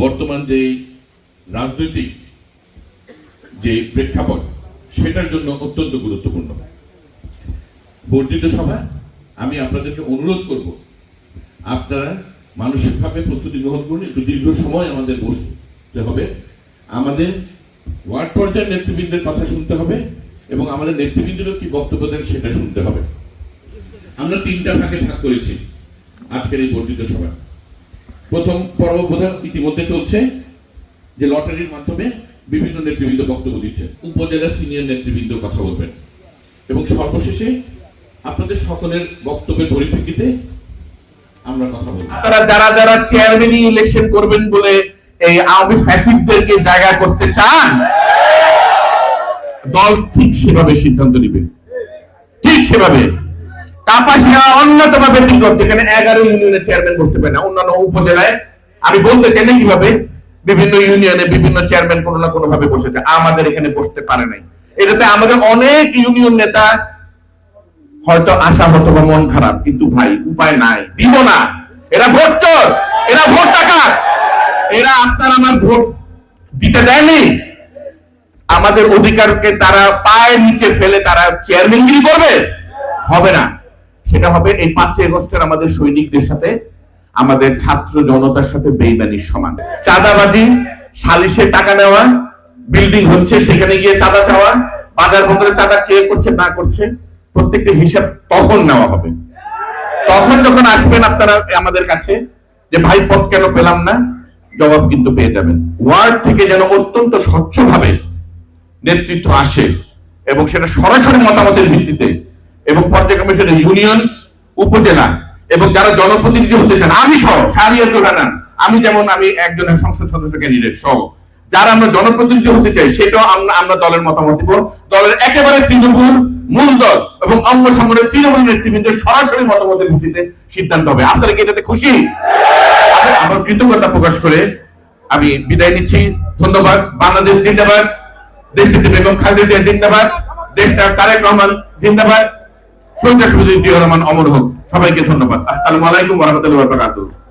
বর্তমান যে রাজনৈতিক যে প্রেক্ষাপট, সেটার জন্য অত্যন্ত গুরুত্বপূর্ণ। বর্ধিত সভা, আমি আপনাদেরকে অনুরোধ করব, আপনারা মানসিকভাবে প্রস্তুতি গ্রহণ করুন, একটু দীর্ঘ সময় আমাদের বসতে হবে। আমাদের ওয়ার্ড পর্যায়ের নেতৃবৃন্দের কথা শুনতে হবে এবং আমাদের নেতৃবৃন্দেরও কি বক্তব্য দেন সেটা শুনতে হবে। আমরা তিনটা ভাগে ভাগ করেছি আজকের এই বর্ধিত সভা প্রথম পর্ব বোধহয় ইতিমধ্যে চলছে, যে লটারির মাধ্যমে বিভিন্ন নেতৃবৃন্দ বক্তব্য দিচ্ছেন। উপজেলা সিনিয়র নেতৃবৃন্দ কথা বলবেন। এবং সর্বশেষে আপনাদের সকলের বক্তব্যের পরিপ্রেক্ষিতে আমরা কথা বলব। আপনারা যারা যারা চেয়ারম্যানই ইলেকশন করবেন বলে এই আওয়ামী ফ্যাসিস্টদেরকে জায়গা করতে চান, দল ঠিক সেভাবে সিদ্ধান্ত নিবে। ঠিক সেভাবে। কাপাসিয়া অন্যতম ব্যতিক্রম যেখানে এগারো ইউনিয়নের চেয়ারম্যান বসতে পারে না, অন্যান্য উপজেলায়। আমি বলতে চাই না কীভাবে, বিভিন্ন ইউনিয়নে বিভিন্ন চেয়ারম্যান কোনো না কোনো ভাবে বসেছে, আমাদের এখানে বসতে পারে নাই। এটাতে আমাদের অনেক ইউনিয়ন নেতা, হয়তো আশা হতো বা মন খারাপ, কিন্তু ভাই, উপায় নাই। দিব না। এরা ভোট চোর, এরা ভোট টাকা এরা আপনার আমার ভোট দিতে দেয়নি। আমাদের অধিকারকে তারা পায়ের নিচে ফেলে তারা চেয়ারম্যানগিরি করবে? হবে না। সেটা হবে এই পাঁচই আগস্টের আমাদের সৈনিকদের সাথে, আমাদের ছাত্র জনতার সাথে বেইমানির সমান। চাঁদাবাজি, সালিশে টাকা নেওয়া, বিল্ডিং হচ্ছে, সেখানে গিয়ে চাঁদা চাওয়া, বাজার বন্দরে চাঁদা কে করছে, না করছে, প্রত্যেকটা হিসাব তখন নেওয়া হবে। তখন যখন আসবেন আপনারা আমাদের কাছে, যে ভাই, পথ কেন পেলাম না, জবাব কিন্তু পেয়ে যাবেন। ওয়ার্ড থেকে যেন অত্যন্ত স্বচ্ছভাবে নেতৃত্ব আসে এবং সেটা সরাসরি মতামতের ভিত্তিতে এবং পর্যায়ক্রমে সেটা ইউনিয়ন উপজেলা এবং যারা জনপ্রতিনিধি হতে চান, আমি সহ, সারিয়া জোগানান আমি যেমন, আমি একজনের সংসদ সদস্য ক্যান্ডিডেট সহ। যারা আমরা জনপ্রতিনিধি হতে চাই, সেটাও আমরা আমরা দলের মতামত দিব। দলের একেবারে তৃণমূল, মূল দল এবং অঙ্গ সংগঠনের তৃণমূল নেতৃবৃন্দের সরাসরি মতামতের ভিত্তিতে সিদ্ধান্ত হবে। আপনারা কি এটাতে খুশি? আমার কৃতজ্ঞতা প্রকাশ করে আমি বিদায় নিচ্ছি। ধন্যবাদ। বাংলাদেশ জিন্দাবাদ। দেশটিতে বেগম খালেদা জিয়া জিন্দাবাদ। দেশটা তারেক রহমান জিন্দাবাদ। জিয়া রহমান অমর হোক। সবাইকে ধন্যবাদ। আসসালামু আলাইকুম ওয়া বারাকাতুহু।